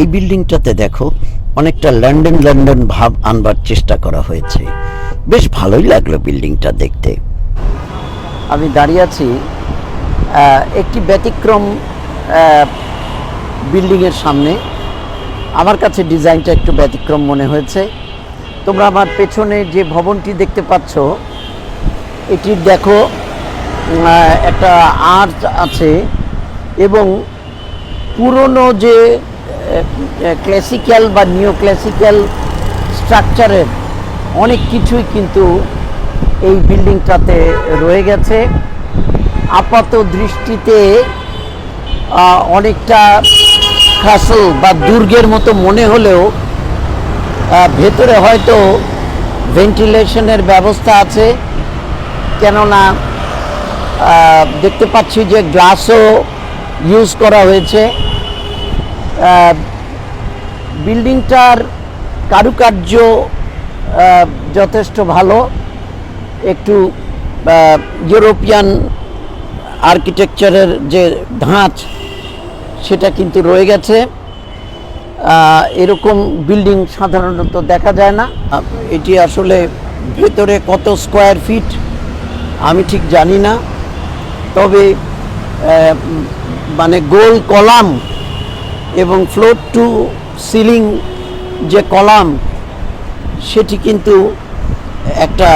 এই বিল্ডিংটাতে দেখো অনেকটা লন্ডন লন্ডন ভাব আনবার চেষ্টা করা হয়েছে। বেশ ভালোই লাগল বিল্ডিংটা দেখতে। আমি দাঁড়িয়ে আছি একটি ব্যতিক্রম বিল্ডিংয়ের সামনে। আমার কাছে ডিজাইনটা একটু ব্যতিক্রম মনে হয়েছে। তোমরা আমার পেছনে যে ভবনটি দেখতে পাচ্ছ এটির দেখো একটা আর্চ আছে এবং পুরনো যে ক্লাসিক্যাল বা নিও ক্লাসিক্যাল স্ট্রাকচারের অনেক কিছুই কিন্তু এই বিল্ডিংটাতে রয়ে গেছে। আপাত দৃষ্টিতে অনেকটা ক্যাসল বা দুর্গের মতো মনে হলেও ভেতরে হয়তো ভেন্টিলেশনের ব্যবস্থা আছে। কেননা দেখতে পাচ্ছি যে গ্লাসও ইউজ করা হয়েছে। বিল্ডিংটার কারুকার্য যথেষ্ট ভালো। একটু ইউরোপিয়ান আর্কিটেকচারের যে ধাঁচ, সেটা কিন্তু রয়ে গেছে। এরকম বিল্ডিং সাধারণত দেখা যায় না। এটি আসলে ভেতরে কত স্কোয়ার ফিট, আমি ঠিক জানি না। তবে মানে গোল কলাম এবং ফ্লোর টু সিলিং যে কলাম, সেটি কিন্তু একটা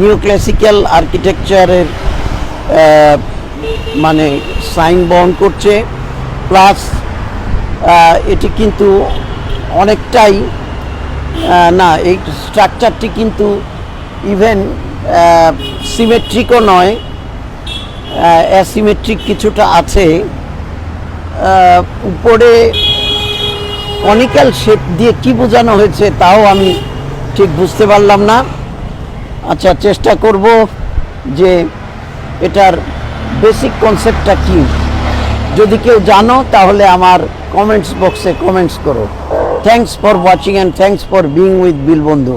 নিউ ক্লাসিক্যাল আর্কিটেকচারের মানে সাইন বহন করছে। প্লাস এটি কিন্তু অনেকটাই না, এই স্ট্রাকচারটি কিন্তু ইভেন সিমেট্রিকও নয়। অ্যাসিমেট্রিক কিছুটা আছে। উপরে কনিক্যাল শেপ দিয়ে কি বোঝানো হয়েছে তাও আমি ঠিক বুঝতে পারলাম না। আচ্ছা চেষ্টা করব যে এটার বেসিক কনসেপ্টটা কি। যদি কেউ জানো, তাহলে আমার কমেন্টস বক্সে কমেন্টস করো। Thanks for watching and thanks for being with বিল বন্ধু